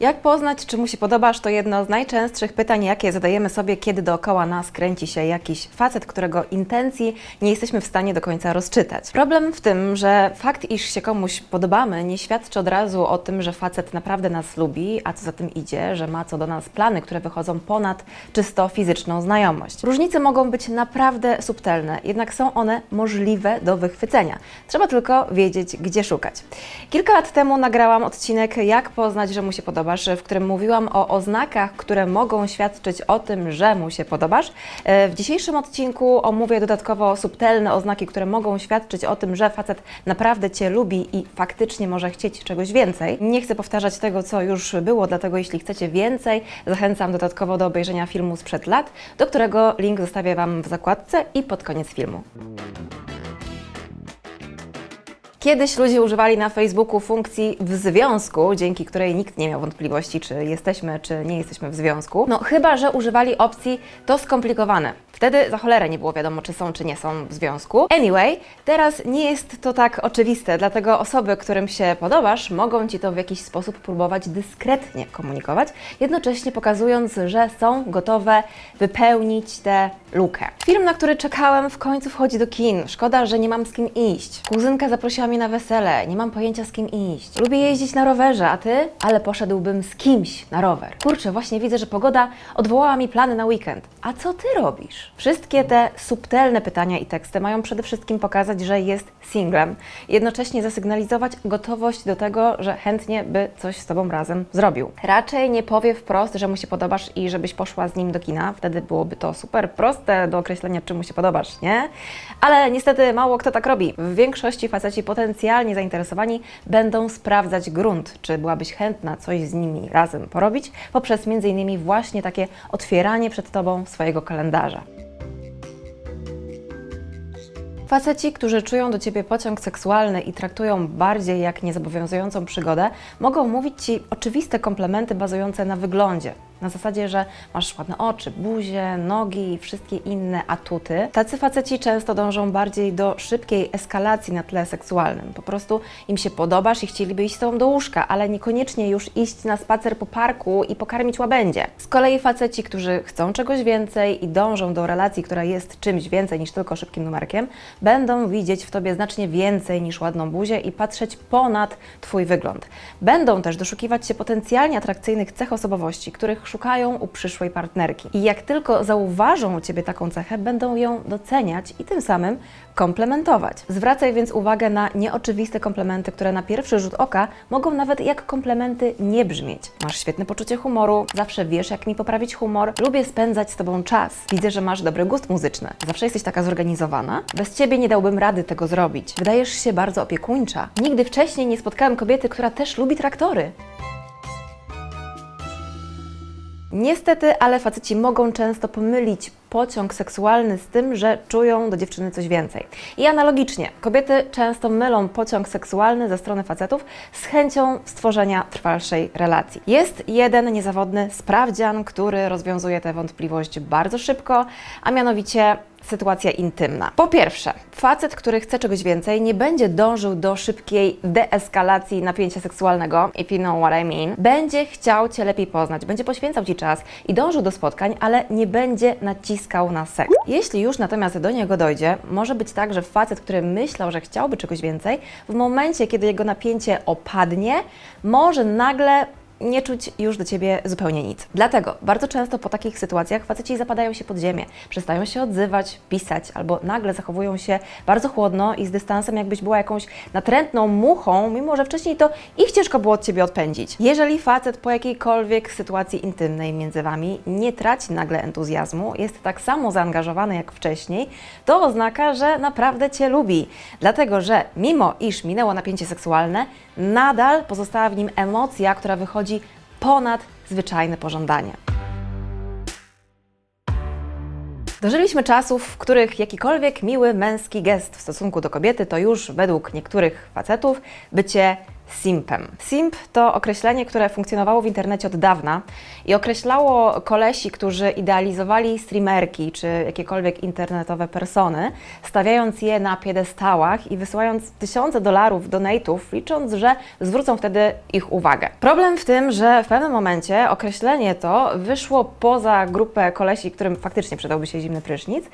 Jak poznać, czy mu się podobasz, to jedno z najczęstszych pytań, jakie zadajemy sobie, kiedy dookoła nas kręci się jakiś facet, którego intencji nie jesteśmy w stanie do końca rozczytać. Problem w tym, że fakt, iż się komuś podobamy, nie świadczy od razu o tym, że facet naprawdę nas lubi, a co za tym idzie, że ma co do nas plany, które wychodzą ponad czysto fizyczną znajomość. Różnice mogą być naprawdę subtelne, jednak są one możliwe do wychwycenia. Trzeba tylko wiedzieć, gdzie szukać. Kilka lat temu nagrałam odcinek Jak poznać, że mu się podobasz, w którym mówiłam o oznakach, które mogą świadczyć o tym, że mu się podobasz. E, W dzisiejszym odcinku omówię dodatkowo subtelne oznaki, które mogą świadczyć o tym, że facet naprawdę Cię lubi i faktycznie może chcieć czegoś więcej. Nie chcę powtarzać tego, co już było, dlatego jeśli chcecie więcej, zachęcam dodatkowo do obejrzenia filmu sprzed lat, do którego link zostawię Wam w zakładce i pod koniec filmu. Kiedyś ludzie używali na Facebooku funkcji w związku, dzięki której nikt nie miał wątpliwości, czy jesteśmy, czy nie jesteśmy w związku. No chyba, że używali opcji to skomplikowane. Wtedy za cholerę nie było wiadomo, czy są, czy nie są w związku. Anyway, teraz nie jest to tak oczywiste, dlatego osoby, którym się podobasz, mogą Ci to w jakiś sposób próbować dyskretnie komunikować, jednocześnie pokazując, że są gotowe wypełnić tę lukę. Film, na który czekałem, w końcu wchodzi do kin. Szkoda, że nie mam z kim iść. Kuzynka zaprosiła mnie na wesele, nie mam pojęcia z kim iść. Lubię jeździć na rowerze, a ty? Ale poszedłbym z kimś na rower. Kurczę, właśnie widzę, że pogoda odwołała mi plany na weekend. A co ty robisz? Wszystkie te subtelne pytania i teksty mają przede wszystkim pokazać, że jest singlem. Jednocześnie zasygnalizować gotowość do tego, że chętnie by coś z tobą razem zrobił. Raczej nie powie wprost, że mu się podobasz i żebyś poszła z nim do kina. Wtedy byłoby to super proste do określenia, czy mu się podobasz, nie? Ale niestety mało kto tak robi. W większości faceci potencjalnie zainteresowani będą sprawdzać grunt, czy byłabyś chętna coś z nimi razem porobić, poprzez m.in. właśnie takie otwieranie przed tobą swojego kalendarza. Faceci, którzy czują do ciebie pociąg seksualny i traktują bardziej jak niezobowiązującą przygodę, mogą mówić ci oczywiste komplementy bazujące na wyglądzie. Na zasadzie, że masz ładne oczy, buzię, nogi i wszystkie inne atuty. Tacy faceci często dążą bardziej do szybkiej eskalacji na tle seksualnym. Po prostu im się podobasz i chcieliby iść z tobą do łóżka, ale niekoniecznie już iść na spacer po parku i pokarmić łabędzie. Z kolei faceci, którzy chcą czegoś więcej i dążą do relacji, która jest czymś więcej niż tylko szybkim numerkiem, będą widzieć w tobie znacznie więcej niż ładną buzię i patrzeć ponad twój wygląd. Będą też doszukiwać się potencjalnie atrakcyjnych cech osobowości, których szukają u przyszłej partnerki. I jak tylko zauważą u ciebie taką cechę, będą ją doceniać i tym samym komplementować. Zwracaj więc uwagę na nieoczywiste komplementy, które na pierwszy rzut oka mogą nawet jak komplementy nie brzmieć. Masz świetne poczucie humoru, zawsze wiesz jak mi poprawić humor, lubię spędzać z tobą czas. Widzę, że masz dobry gust muzyczny. Zawsze jesteś taka zorganizowana. Bez ciebie nie dałbym rady tego zrobić. Wydajesz się bardzo opiekuńcza. Nigdy wcześniej nie spotkałem kobiety, która też lubi traktory. Niestety, ale faceci mogą często pomylić pociąg seksualny z tym, że czują do dziewczyny coś więcej. I analogicznie, kobiety często mylą pociąg seksualny ze strony facetów z chęcią stworzenia trwalszej relacji. Jest jeden niezawodny sprawdzian, który rozwiązuje tę wątpliwość bardzo szybko, a mianowicie sytuacja intymna. Po pierwsze, facet, który chce czegoś więcej, nie będzie dążył do szybkiej deeskalacji napięcia seksualnego, if you know what I mean. Będzie chciał Cię lepiej poznać, będzie poświęcał Ci czas i dążył do spotkań, ale nie będzie naciskał na seks. Jeśli już natomiast do niego dojdzie, może być tak, że facet, który myślał, że chciałby czegoś więcej, w momencie, kiedy jego napięcie opadnie, może nagle nie czuć już do Ciebie zupełnie nic. Dlatego bardzo często po takich sytuacjach faceci zapadają się pod ziemię, przestają się odzywać, pisać, albo nagle zachowują się bardzo chłodno i z dystansem, jakbyś była jakąś natrętną muchą, mimo że wcześniej to ich ciężko było od Ciebie odpędzić. Jeżeli facet po jakiejkolwiek sytuacji intymnej między Wami nie traci nagle entuzjazmu, jest tak samo zaangażowany jak wcześniej, to oznaka, że naprawdę Cię lubi. Dlatego, że mimo iż minęło napięcie seksualne, nadal pozostała w nim emocja, która wychodzi ponad zwyczajne pożądanie. Dożyliśmy czasów, w których jakikolwiek miły męski gest w stosunku do kobiety to już według niektórych facetów bycie simpem. Simp to określenie, które funkcjonowało w internecie od dawna i określało kolesi, którzy idealizowali streamerki czy jakiekolwiek internetowe persony, stawiając je na piedestałach i wysyłając tysiące dolarów donate'ów, licząc, że zwrócą wtedy ich uwagę. Problem w tym, że w pewnym momencie określenie to wyszło poza grupę kolesi, którym faktycznie przydałby się zimny prysznic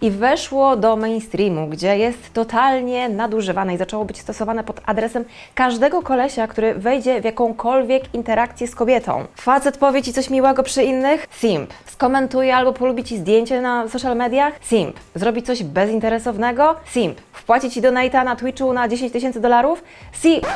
i weszło do mainstreamu, gdzie jest totalnie nadużywane i zaczęło być stosowane pod adresem każdego kolesia, który wejdzie w jakąkolwiek interakcję z kobietą. Facet powie Ci coś miłego przy innych? Simp. Skomentuje albo polubi Ci zdjęcie na social mediach? Simp. Zrobi coś bezinteresownego? Simp. Wpłaci Ci donate'a na Twitchu na 10 tysięcy dolarów? Simp.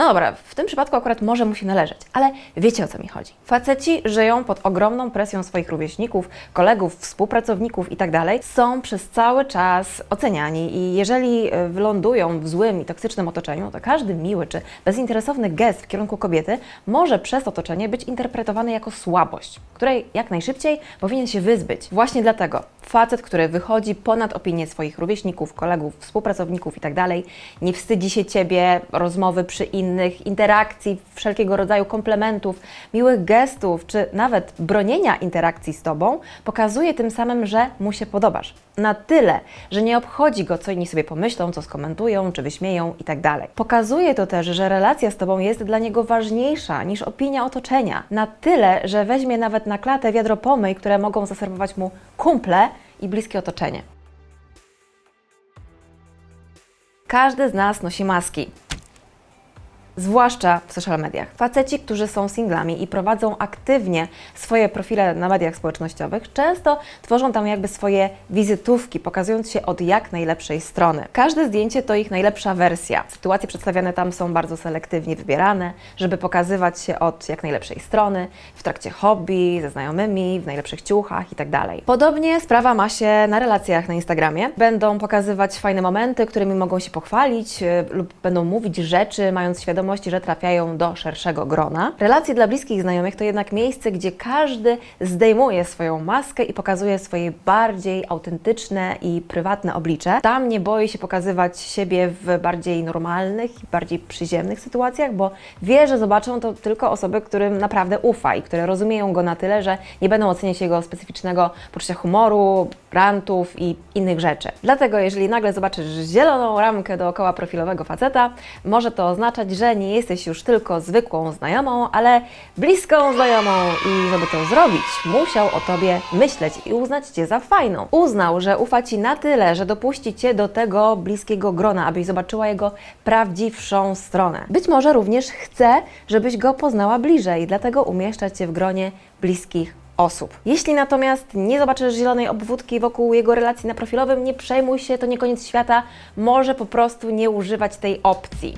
No dobra, w tym przypadku akurat może mu się należeć, ale wiecie o co mi chodzi. Faceci żyją pod ogromną presją swoich rówieśników, kolegów, współpracowników itd. Są przez cały czas oceniani i jeżeli y, wylądują w złym i toksycznym otoczeniu, to każdy miły czy bezinteresowny gest w kierunku kobiety może przez otoczenie być interpretowany jako słabość, której jak najszybciej powinien się wyzbyć. Właśnie dlatego facet, który wychodzi ponad opinię swoich rówieśników, kolegów, współpracowników itd., nie wstydzi się ciebie, rozmowy przy innych, interakcji, wszelkiego rodzaju komplementów, miłych gestów, czy nawet bronienia interakcji z tobą, pokazuje tym samym, że mu się podobasz. Na tyle, że nie obchodzi go, co inni sobie pomyślą, co skomentują, czy wyśmieją itd. Pokazuje to też, że relacja z tobą jest dla niego ważniejsza niż opinia otoczenia. Na tyle, że weźmie nawet na klatę wiadro pomyj, które mogą zaserwować mu kumple i bliskie otoczenie. Każdy z nas nosi maski. Zwłaszcza w social mediach. Faceci, którzy są singlami i prowadzą aktywnie swoje profile na mediach społecznościowych, często tworzą tam jakby swoje wizytówki, pokazując się od jak najlepszej strony. Każde zdjęcie to ich najlepsza wersja. Sytuacje przedstawiane tam są bardzo selektywnie wybierane, żeby pokazywać się od jak najlepszej strony, w trakcie hobby, ze znajomymi, w najlepszych ciuchach itd. Podobnie sprawa ma się na relacjach na Instagramie. Będą pokazywać fajne momenty, którymi mogą się pochwalić yy, lub będą mówić rzeczy, mając świadomość, że trafiają do szerszego grona. Relacje dla bliskich znajomych to jednak miejsce, gdzie każdy zdejmuje swoją maskę i pokazuje swoje bardziej autentyczne i prywatne oblicze. Tam nie boi się pokazywać siebie w bardziej normalnych i bardziej przyziemnych sytuacjach, bo wie, że zobaczą to tylko osoby, którym naprawdę ufa i które rozumieją go na tyle, że nie będą oceniać jego specyficznego poczucia humoru, rantów i innych rzeczy. Dlatego, jeżeli nagle zobaczysz zieloną ramkę dookoła profilowego faceta, może to oznaczać, że nie jesteś już tylko zwykłą znajomą, ale bliską znajomą i żeby to zrobić, musiał o Tobie myśleć i uznać Cię za fajną. Uznał, że ufa Ci na tyle, że dopuści Cię do tego bliskiego grona, abyś zobaczyła jego prawdziwszą stronę. Być może również chce, żebyś go poznała bliżej, dlatego umieszcza Cię w gronie bliskich osób. Jeśli natomiast nie zobaczysz zielonej obwódki wokół jego relacji na profilowym, nie przejmuj się, to nie koniec świata, może po prostu nie używać tej opcji.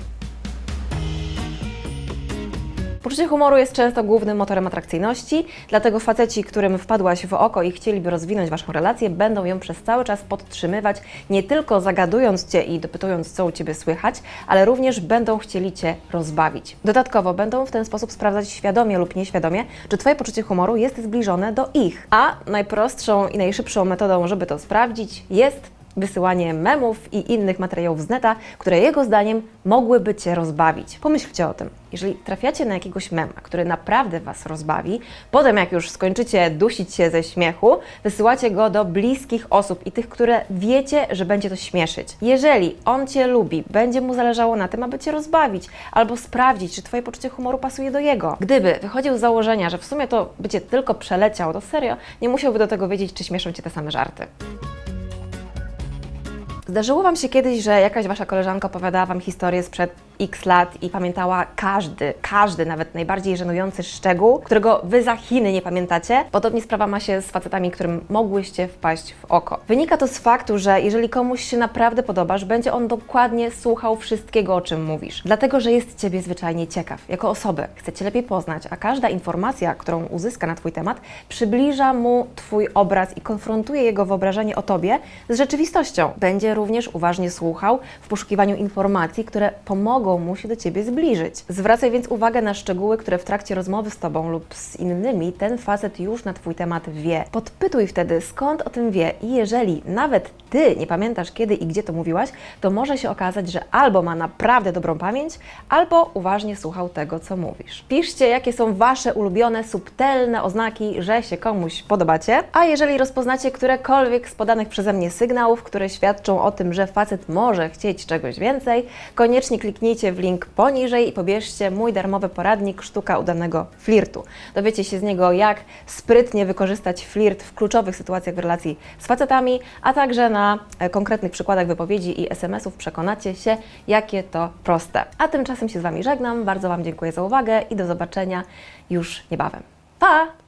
Poczucie humoru jest często głównym motorem atrakcyjności, dlatego faceci, którym wpadłaś w oko i chcieliby rozwinąć Waszą relację, będą ją przez cały czas podtrzymywać, nie tylko zagadując Cię i dopytując, co u Ciebie słychać, ale również będą chcieli Cię rozbawić. Dodatkowo będą w ten sposób sprawdzać świadomie lub nieświadomie, czy Twoje poczucie humoru jest zbliżone do ich. A najprostszą i najszybszą metodą, żeby to sprawdzić, jest wysyłanie memów i innych materiałów z neta, które jego zdaniem mogłyby Cię rozbawić. Pomyślcie o tym. Jeżeli trafiacie na jakiegoś mema, który naprawdę Was rozbawi, potem jak już skończycie dusić się ze śmiechu, wysyłacie go do bliskich osób i tych, które wiecie, że będzie to śmieszyć. Jeżeli on Cię lubi, będzie mu zależało na tym, aby Cię rozbawić albo sprawdzić, czy Twoje poczucie humoru pasuje do jego. Gdyby wychodził z założenia, że w sumie to by Cię tylko przeleciał, to serio, nie musiałby do tego wiedzieć, czy śmieszą Cię te same żarty. Zdarzyło Wam się kiedyś, że jakaś Wasza koleżanka opowiadała Wam historię sprzed x lat i pamiętała każdy, każdy, nawet najbardziej żenujący szczegół, którego Wy za Chiny nie pamiętacie? Podobnie sprawa ma się z facetami, którym mogłyście wpaść w oko. Wynika to z faktu, że jeżeli komuś się naprawdę podobasz, będzie on dokładnie słuchał wszystkiego, o czym mówisz. Dlatego, że jest Ciebie zwyczajnie ciekaw, jako osobę. Chce Cię lepiej poznać, a każda informacja, którą uzyska na Twój temat, przybliża mu Twój obraz i konfrontuje jego wyobrażenie o Tobie z rzeczywistością. Będzie również uważnie słuchał w poszukiwaniu informacji, które pomogą mogą mu się do ciebie zbliżyć. Zwracaj więc uwagę na szczegóły, które w trakcie rozmowy z tobą lub z innymi ten facet już na twój temat wie. Podpytuj wtedy, skąd o tym wie i jeżeli nawet ty nie pamiętasz kiedy i gdzie to mówiłaś, to może się okazać, że albo ma naprawdę dobrą pamięć, albo uważnie słuchał tego, co mówisz. Piszcie, jakie są wasze ulubione, subtelne oznaki, że się komuś podobacie, a jeżeli rozpoznacie którekolwiek z podanych przeze mnie sygnałów, które świadczą o tym, że facet może chcieć czegoś więcej, koniecznie kliknijcie w link poniżej i pobierzcie mój darmowy poradnik Sztuka udanego flirtu. Dowiecie się z niego, jak sprytnie wykorzystać flirt w kluczowych sytuacjach w relacji z facetami, a także na e, konkretnych przykładach wypowiedzi i SMS-ów przekonacie się, jakie to proste. A tymczasem się z Wami żegnam, bardzo Wam dziękuję za uwagę i do zobaczenia już niebawem. Pa!